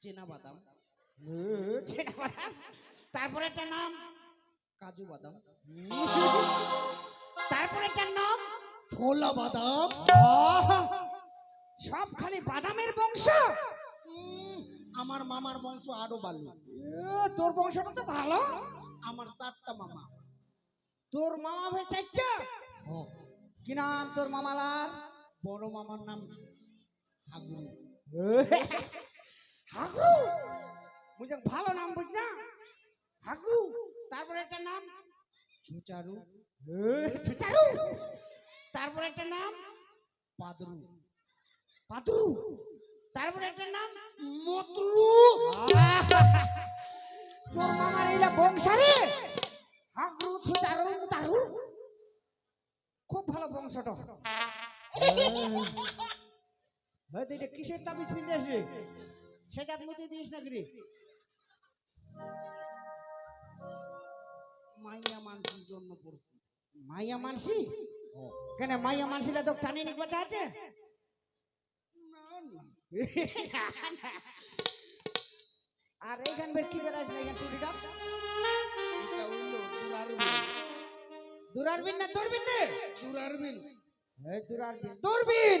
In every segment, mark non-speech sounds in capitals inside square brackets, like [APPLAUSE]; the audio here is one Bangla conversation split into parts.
চেনা বাদাম ছেনা বাদাম তারপরে একটা নাম? কাজু বাদাম। তারপরে একটা নাম? ছোলা বাদাম। সব খালি বাদামের বংশ? আমার মামার বংশ আরও ভালো। তোর বংশটা তো ভালো। আমার চারটা মামা। তোর মামা হয়ে চাইটা ও কি নাম তোর মামালার? বড় মামার নাম হাগুরু। [LAUGHS] হাগু। বুঝে ভালো নাম বুঝ না হাগু। তারপরে একটা নাম ছুচারু ছুচারু তারপরে একটা নাম পাদরু। পাতুরু তারপরে একটা নাম মতরু। তোর মামার এইলা বংশারে হাগরু ছুচারু মুতারু। খুব ভালো বংশটা হ্যাঁ এটা কিসের তাবিজ ফিরে সেটা মতে দিস না গিরি মাইয়া মানুষের জন্য পড়ছি। মাইয়া মানসি? কেন মাইয়া মানসিলা তো টানি নিক বাচ্চা আছে? আর এইখান বের কি বেরাস না এখান টুটিটা দুরারবিন। না দূরবিন রে? দুরারবিন। এই দূরারবিন। দূরবিন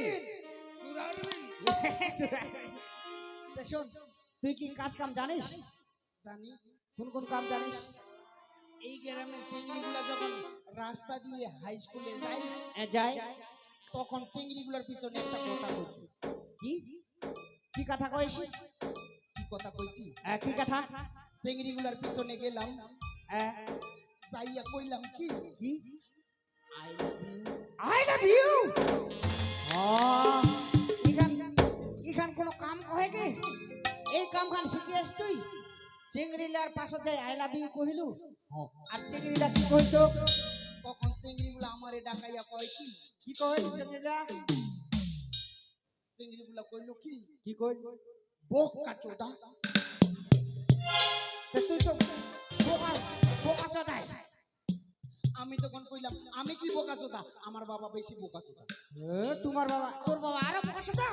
দুরারবিন। [LAUGHS] তা শোন তুই কি কাজ কাম জানিস? জানি। কোন কোন কাম জানিস? এই গ্রামের চিংড়িগুলা যখন রাস্তা দিয়ে হাই স্কুলে যায় যাই তখন চিংড়িগুলার পিছনে একটা কথা কইছি কি? কি কথা কইস কি কথা কইছি? কি কথা? চিংড়িগুলার পিছনে গেলাম। যাইয়া কইলাম কি? কি? I love you I love you ইখান তুই? চিংড়িলার পাশে যাই আই লাভ ইউ কহিলু। আর চিংড়িলা কি কইতো? তখন চিংড়িগুলা আমারে ডাকাইয়া কয় কি? কি চিংড়িলা? চিংড়িগুলা কইলো কি? কি কইল বোক তুই তো বোকা বোকা চোদাই আমি তখন কইলাম আমি কি বোকা চোদা? আমার বাবা বেশি বোকা চোদা। তোমার বাবা তোর বাবা আরও বোকা চোদা?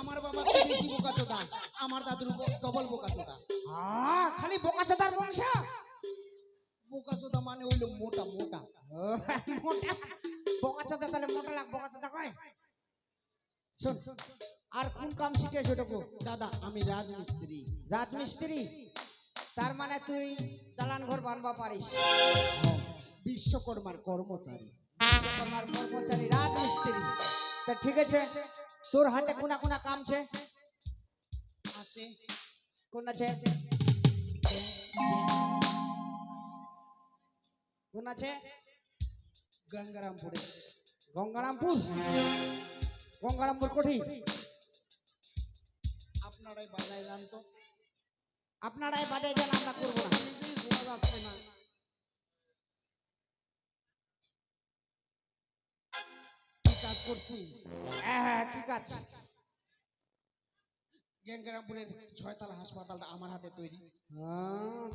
আমার বাবা বেশি বোকা চোদা। আমার দাদুর ডবল বোকা চোদা আ খালি বোকা চোদার বংশ? বোকা চোদা মানে হইল মোটা মোটা। মোটা? বোকা চোদা তাহলে মোটা লাগ বোকা চোদা কয়? শোন আর কোন কাম শিখে সেটুকু দাদা আমি রাজমিস্ত্রি। রাজমিস্ত্রি? তার মানে তুই দালান ঘর বানবা পারিস। বিশ্বকর্মার কর্মচারী। বিশ্বকর্মার কর্মচারী রাজমিস্ত্রি। তা ঠিক আছে তোর হাতে কোনা কোনা কাম আছে। কোন আছে? কোন আছে? গঙ্গারামপুরে। গঙ্গারামপুর? গঙ্গারামপুর কোঠি? আপনারাই বাজায় যান তো। আপনারাই বাজাই দেন আমরা করব না। শোনা যাচ্ছে না কি কাজ করছি? হ্যাঁ হ্যাঁ কি কাজ ছয়তলা হাসপাতালটা আমার হাতে তৈরি।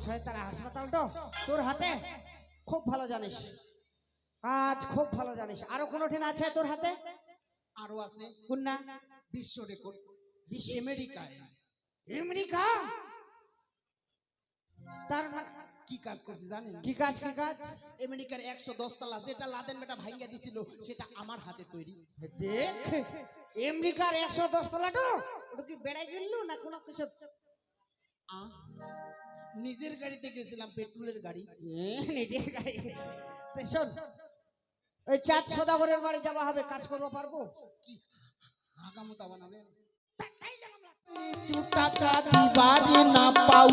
ছয়তলা হাসপাতাল তো তোর হাতে? খুব ভালো জানিস। কাজ খুব ভালো জানিস। আরও কোনো ঠিন আছে তোর হাতে? আরও আছে। বিশ্ব রেকর্ড। আমেরিকায়। আমেরিকা? তার মানে কি কাজ করছি জানেন? কি কাজ কি কাজ? আমেরিকার একশো দশ তলা যেটা লাদেন বেটা ভাঙ্গা দিছিল সেটা আমার হাতে তৈরি। দেখ আমেরিকার একশো দশ তলাটো ওটা কি বেড়াই গেল না কোনো কিছু নিজের গাড়িতে গেছিলাম পেট্রোলের গাড়ি। নিজের গাড়ি। শোন ওই চাঁদ সদাগরের বাড়ি যাওয়া হবে কাজ করব পারব? কি? হাগামতা বানাবে? কিছু টাকা না পাও।